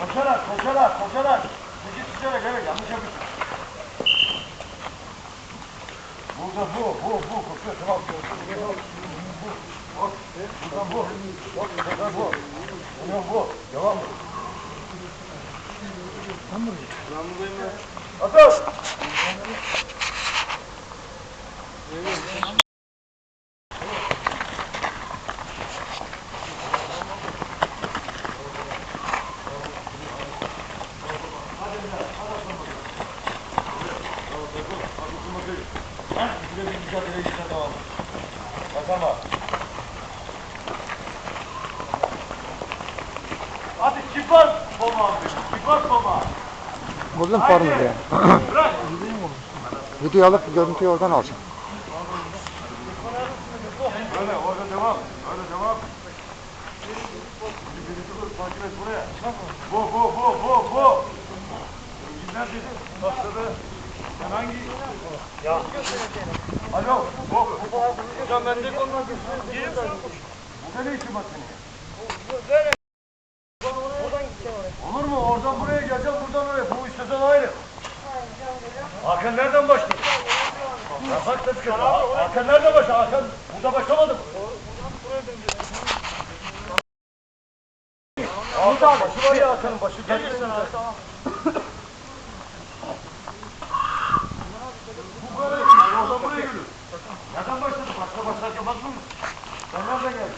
Koşarak, koşarak, koşarak. Süzerek evet yanlış yapıyorsun. Burada bu, bu, bu koşuyor tamam. Bu, bak, buradan bu, bak, buradan bu. Buradan bu, devam mı? Ateş! Şöyle bir mücadele içine devam et. Bakama. Hadi kibar koma abi. Kibar koma. Buldum formu diye. Bırak. Video alıp görüntüyü oradan alacağım. Böyle orada devam. Böyle devam. Et buraya. Bu bu bu bu Ya. Alo. Bu. Hocam ben de konudan Burada ne işin var senin? Olur mu? Oradan buraya geleceğim, buradan oraya. Bu istesen ayrı. Hakan nereden başladı? Bak da çıkıyor. Hakan nerede başladı? Hakan burada başlamadı mı? Hakan başı var ya Hakan'ın başı. Gelirsen Hakan. Nereden başladı? Başka başka bakmıyor mu? Onlar da geldi.